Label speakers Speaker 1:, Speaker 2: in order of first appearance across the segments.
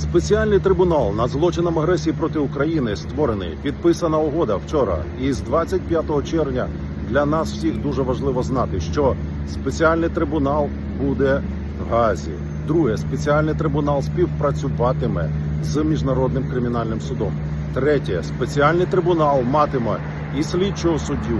Speaker 1: Спеціальний трибунал над злочином агресії проти України створений. Підписана угода вчора. І з 25 червня для нас всіх дуже важливо знати, що спеціальний трибунал буде в Газі. Друге, спеціальний трибунал співпрацюватиме з міжнародним кримінальним судом. Третє, спеціальний трибунал матиме і слідчого суддю,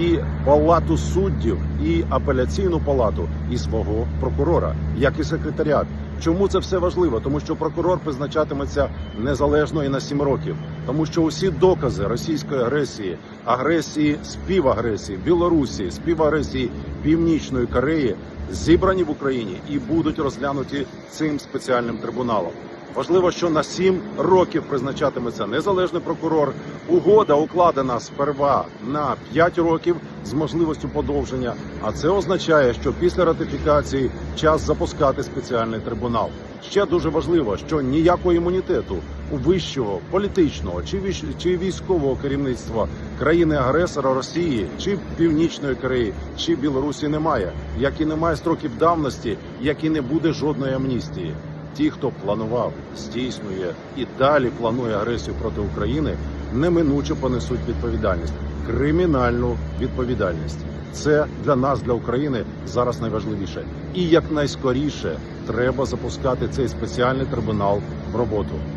Speaker 1: і палату суддів, і апеляційну палату, і свого прокурора, як і секретаріат. Чому це все важливо? Тому що прокурор призначатиметься незалежно і на сім років, тому що усі докази російської агресії, агресії, співагресії Білорусі, співагресії Північної Кореї зібрані в Україні і будуть розглянуті цим спеціальним трибуналом. Важливо, що на сім років призначатиметься незалежний прокурор. Угода укладена сперва на 5 років з можливістю подовження. А це означає, що після ратифікації час запускати спеціальний трибунал. Ще дуже важливо, що ніякого імунітету у вищого політичного чи військового керівництва країни-агресора Росії чи Північної Кореї чи Білорусі немає, як і немає строків давності, як і не буде жодної амністії. Ті, хто планував, здійснює і далі планує агресію проти України, неминуче понесуть відповідальність, кримінальну відповідальність. Це для нас, для України, зараз найважливіше. І якнайскоріше треба запускати цей спеціальний трибунал в роботу.